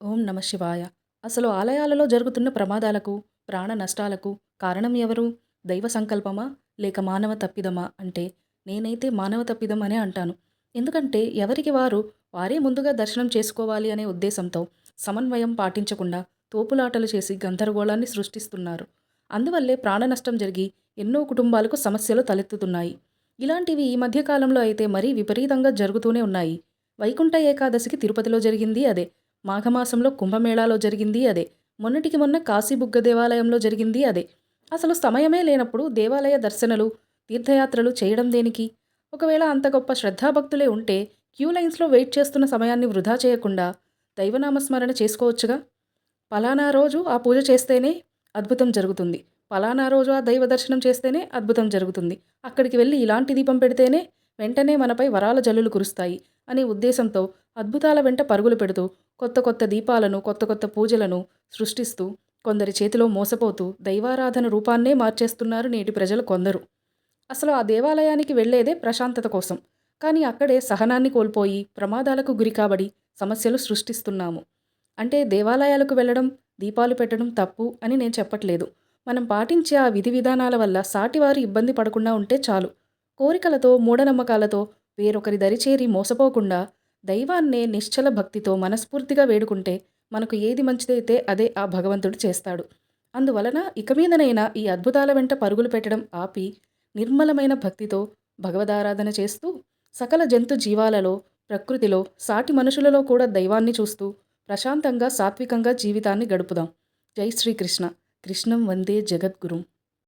ఓం నమ శివాయ. అసలు ఆలయాలలో జరుగుతున్న ప్రమాదాలకు ప్రాణ నష్టాలకు కారణం ఎవరు? దైవ సంకల్పమా? లేక మానవ తప్పిదమా? అంటే నేనైతే మానవ తప్పిదం అనే అంటాను. ఎందుకంటే ఎవరికి వారు వారే ముందుగా దర్శనం చేసుకోవాలి అనే ఉద్దేశంతో సమన్వయం పాటించకుండా తోపులాటలు చేసి గందరగోళాన్ని సృష్టిస్తున్నారు. అందువల్లే ప్రాణ నష్టం జరిగి ఎన్నో కుటుంబాలకు సమస్యలు తలెత్తుతున్నాయి. ఇలాంటివి ఈ మధ్యకాలంలో అయితే మరీ విపరీతంగా జరుగుతూనే ఉన్నాయి. వైకుంఠ ఏకాదశికి తిరుపతిలో జరిగింది అదే. మాఘమాసంలో కుంభమేళాలో జరిగింది అదే. మొన్నటికి మొన్న కాశీబుగ్గ దేవాలయంలో జరిగింది అదే. అసలు సమయమే లేనప్పుడు దేవాలయ దర్శనలు తీర్థయాత్రలు చేయడం దేనికి? ఒకవేళ అంత గొప్ప శ్రద్ధాభక్తులే ఉంటే క్యూ లైన్స్లో వెయిట్ చేస్తున్న సమయాన్ని వృధా చేయకుండా దైవనామస్మరణ చేసుకోవచ్చుగా? పలానా రోజు ఆ పూజ చేస్తేనే అద్భుతం జరుగుతుంది. పలానా రోజు ఆ దైవ దర్శనం చేస్తేనే అద్భుతం జరుగుతుంది. అక్కడికి వెళ్ళి ఇలాంటి దీపం పెడితేనే వెంటనే మనపై వరాల జల్లులు కురుస్తాయి అనే ఉద్దేశంతో అద్భుతాల వెంట పరుగులు పెడుతూ కొత్త కొత్త దీపాలను కొత్త కొత్త పూజలను సృష్టిస్తూ కొందరి చేతిలో మోసపోతూ దైవారాధన రూపాన్నే మార్చేస్తున్నారు నేటి ప్రజలు కొందరు. అసలు ఆ దేవాలయానికి వెళ్ళేదే ప్రశాంతత కోసం. కానీ అక్కడే సహనాన్ని కోల్పోయి ప్రమాదాలకు గురి కాబడి సమస్యలు సృష్టిస్తున్నాము. అంటే దేవాలయాలకు వెళ్ళడం దీపాలు పెట్టడం తప్పు అని నేను చెప్పట్లేదు. మనం పాటించే ఆ విధి విధానాల వల్ల సాటివారు ఇబ్బంది పడకుండా ఉంటే చాలు. కోరికలతో మూఢనమ్మకాలతో వేరొకరి దరిచేరి మోసపోకుండా దైవాన్నే నిశ్చల భక్తితో మనస్ఫూర్తిగా వేడుకుంటే మనకు ఏది మంచిదైతే అదే ఆ భగవంతుడు చేస్తాడు. అందువలన ఇక మీదనైనా ఈ అద్భుతాల వెంట పరుగులు పెట్టడం ఆపి నిర్మలమైన భక్తితో భగవదారాధన చేస్తూ సకల జంతు జీవాలలో ప్రకృతిలో సాటి మనుషులలో కూడా దైవాన్ని చూస్తూ ప్రశాంతంగా సాత్వికంగా జీవితాన్ని గడుపుదాం. జై శ్రీకృష్ణ. కృష్ణం వందే జగద్గురుం.